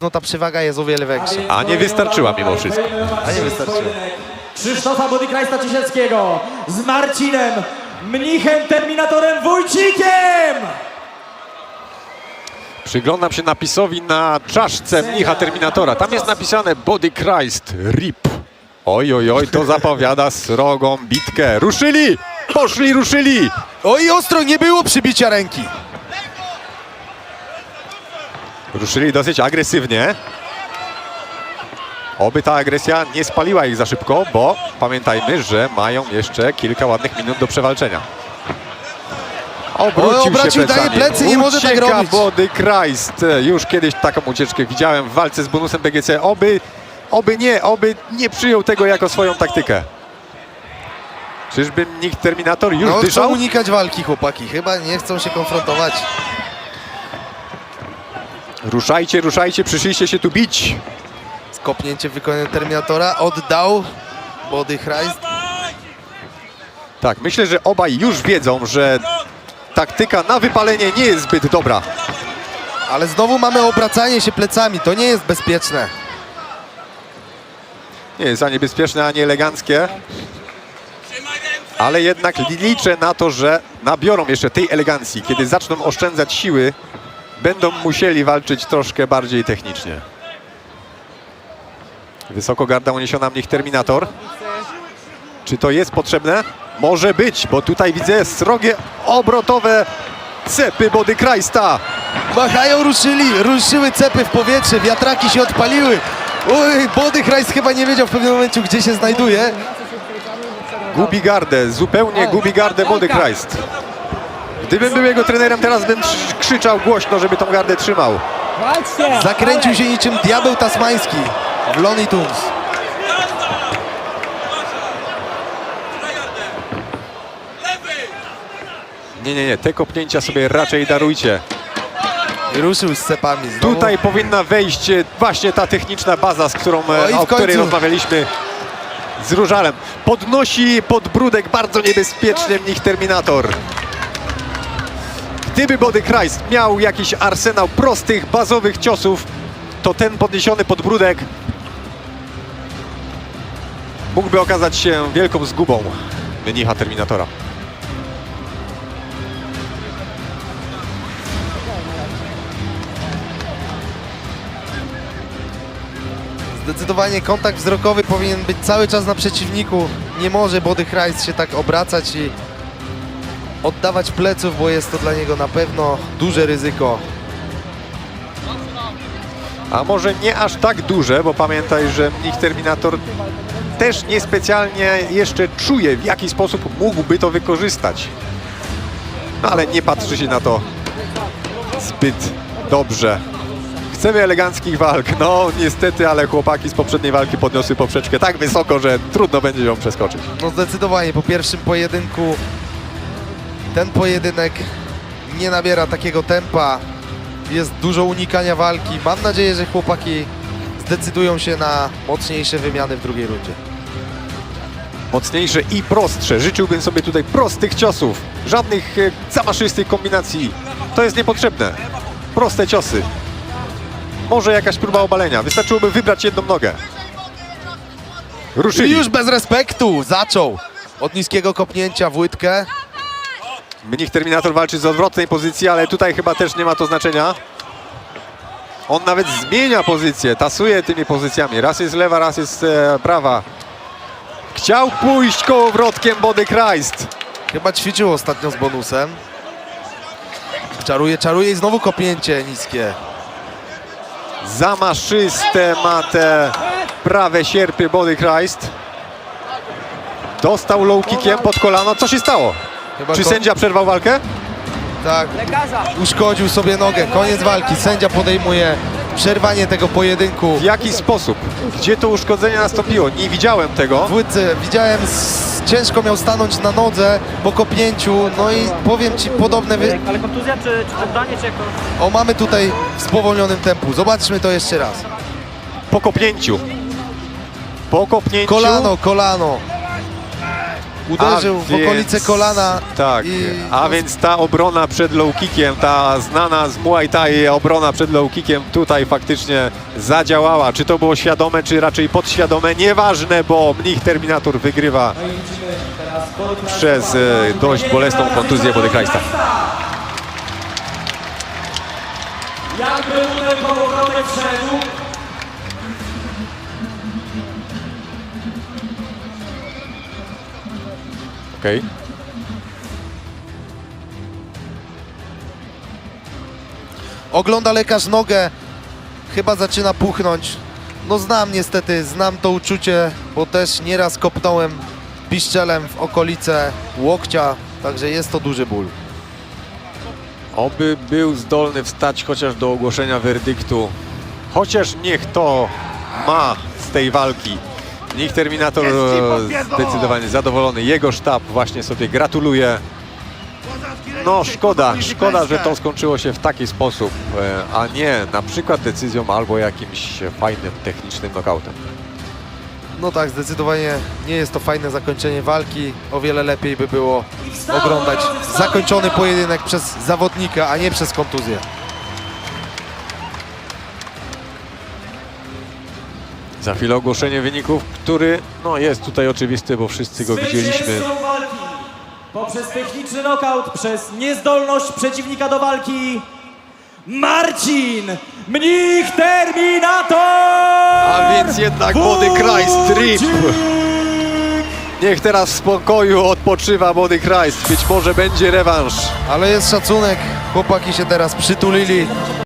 no ta przewaga jest o wiele większa. A nie wystarczyła mimo wszystko. A nie wystarczyło. Krzysztofa Bodykrajsta Ciesielskiego z Marcinem Mnichem Terminatorem Wójcikiem! Przyglądam się napisowi na czaszce mnicha Terminatora. Tam jest napisane Body Christ RIP. Oj, oj, oj, to zapowiada srogą bitkę. Ruszyli! Poszli, ruszyli! Oj, ostro, nie było przybicia ręki. Ruszyli dosyć agresywnie. Oby ta agresja nie spaliła ich za szybko, bo pamiętajmy, że mają jeszcze kilka ładnych minut do przewalczenia. Obrócił, Oj, obracił, się daje plecy, nie może tak robić. Body Christ. Już kiedyś taką ucieczkę widziałem w walce z bonusem BGC. Oby, oby nie, oby nie przyjął tego jako swoją taktykę. Czyżby nikt Terminator już No, dyszał? unikać walki chłopaki. Chyba nie chcą się konfrontować. Ruszajcie, ruszajcie, przyszliście się tu bić. Skopnięcie wykonania Terminatora. Oddał Body Christ. Tak, myślę, że obaj już wiedzą, że taktyka na wypalenie nie jest zbyt dobra. Ale znowu mamy obracanie się plecami. To nie jest bezpieczne. Nie jest ani bezpieczne, ani eleganckie. Ale jednak liczę na to, że nabiorą jeszcze tej elegancji. Kiedy zaczną oszczędzać siły, będą musieli walczyć troszkę bardziej technicznie. Wysoko garda uniesiona mnich Terminator. Czy to jest potrzebne? Może być, bo tutaj widzę srogie obrotowe cepy Body Christa. Machają, ruszyli. Ruszyły cepy w powietrze. Wiatraki się odpaliły. Oj, Body Christ chyba nie wiedział w pewnym momencie, gdzie się znajduje. Gubi gardę, zupełnie gubi gardę Body Christ. Gdybym był jego trenerem, teraz bym krz- krzyczał głośno, żeby tą gardę trzymał. Zakręcił się niczym diabeł tasmański w Looney Tunes. Nie, nie, nie, te kopnięcia sobie raczej darujcie. I ruszył z cepami znowu. Tutaj powinna wejść e, właśnie ta techniczna baza, z którą, e, No w o której rozmawialiśmy z Różalem. Podnosi podbródek bardzo niebezpiecznie mnich Terminator. Gdyby Body Christ miał jakiś arsenał prostych, bazowych ciosów, to ten podniesiony podbródek mógłby okazać się wielką zgubą mnicha Terminatora. Zdecydowanie kontakt wzrokowy powinien być cały czas na przeciwniku. Nie może Body Christ się tak obracać i oddawać pleców, bo jest to dla niego na pewno duże ryzyko. A może nie aż tak duże, bo pamiętaj, że mnich Terminator też niespecjalnie jeszcze czuje, w jaki sposób mógłby to wykorzystać. No ale nie patrzy się na to zbyt dobrze. Chcemy eleganckich walk. No niestety, ale chłopaki z poprzedniej walki podniosły poprzeczkę tak wysoko, że trudno będzie ją przeskoczyć. No zdecydowanie po pierwszym pojedynku ten pojedynek nie nabiera takiego tempa. Jest dużo unikania walki. Mam nadzieję, że chłopaki zdecydują się na mocniejsze wymiany w drugiej rundzie. Mocniejsze i prostsze. Życzyłbym sobie tutaj prostych ciosów. Żadnych e, zamaszystych kombinacji. To jest niepotrzebne. Proste ciosy. Może jakaś próba obalenia. Wystarczyłoby wybrać jedną nogę. I Ruszyli. już bez respektu zaczął od niskiego kopnięcia w łydkę. Mnich Terminator walczy z odwrotnej pozycji, ale tutaj chyba też nie ma to znaczenia. On nawet zmienia pozycję, tasuje tymi pozycjami. Raz jest lewa, raz jest e, prawa. Chciał pójść kołowrotkiem Body Christ. Chyba ćwiczył ostatnio z bonusem. Czaruje, czaruje i znowu kopnięcie niskie. Zamaszyste ma te prawe sierpy Body Christ. Dostał low kickiem pod kolano. Co się stało? Chyba Czy ko- sędzia przerwał walkę? Tak, uszkodził sobie nogę. Koniec walki. Sędzia podejmuje przerwanie tego pojedynku. W jaki sposób? Gdzie to uszkodzenie nastąpiło? Nie widziałem tego. W łydce widziałem, ciężko miał stanąć na nodze po kopnięciu. No i powiem Ci podobne... Wy... Ale kontuzja czy, czy poddanie, czy jak to? O, mamy tutaj w spowolnionym tempu. Zobaczmy to jeszcze raz. Po kopnięciu. Po kopnięciu. Kolano, kolano. Uderzył w okolice kolana. Tak, i a więc ta obrona przed low kickiem, ta znana z Muay Thai obrona przed low kickiem tutaj faktycznie zadziałała. Czy to było świadome, czy raczej podświadome, nieważne, bo Mnich Terminator wygrywa przez e, dość bolesną kontuzję Body Christa. Jakby uderzył w obronę wszedł. Okej. Ogląda lekarz nogę, chyba zaczyna puchnąć. No znam niestety, znam to uczucie, bo też nieraz kopnąłem piszczelem w okolice łokcia, także jest to duży ból. Oby był zdolny wstać chociaż do ogłoszenia werdyktu. Chociaż niech to ma z tej walki. Niech Terminator e, zdecydowanie zadowolony. Jego sztab właśnie sobie gratuluje. No szkoda, szkoda, że to skończyło się w taki sposób, e, a nie na przykład decyzją albo jakimś fajnym technicznym knockoutem. No tak, zdecydowanie nie jest to fajne zakończenie walki. O wiele lepiej by było oglądać zakończony pojedynek przez zawodnika, a nie przez kontuzję. Za chwilę ogłoszenie wyników, który no, jest tutaj oczywisty, bo wszyscy go widzieliśmy. Walki poprzez techniczny knockout, przez niezdolność przeciwnika do walki Marcin Mnich Terminator! A więc jednak Body Christ RIP. Niech teraz w spokoju odpoczywa Body Christ. Być może będzie rewanż. Ale jest szacunek, chłopaki się teraz przytulili.